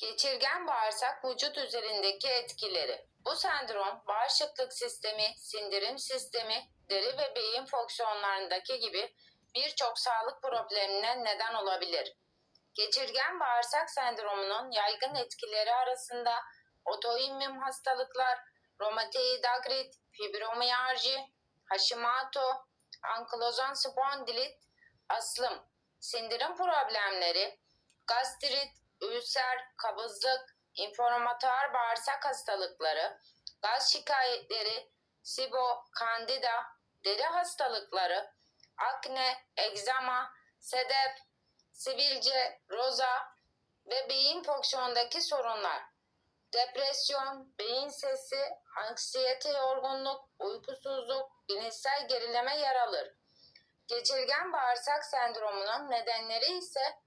Geçirgen bağırsak vücut üzerindeki etkileri. Bu sendrom bağışıklık sistemi, sindirim sistemi, deri ve beyin fonksiyonlarındaki gibi birçok sağlık problemine neden olabilir. Geçirgen bağırsak sendromunun yaygın etkileri arasında otoimmün hastalıklar, romatoid artrit, fibromiyalji, Hashimoto, ankilozan spondilit, aslım, sindirim problemleri, gastrit, ülser, kabızlık, inflamatuar bağırsak hastalıkları, gaz şikayetleri, SIBO, kandida, deri hastalıkları, akne, egzama, sedef, sivilce, roza ve beyin fonksiyonundaki sorunlar. Depresyon, beyin sesi, anksiyete yorgunluk, uykusuzluk, bilinçsel gerileme yer alır. Geçirgen bağırsak sendromunun nedenleri ise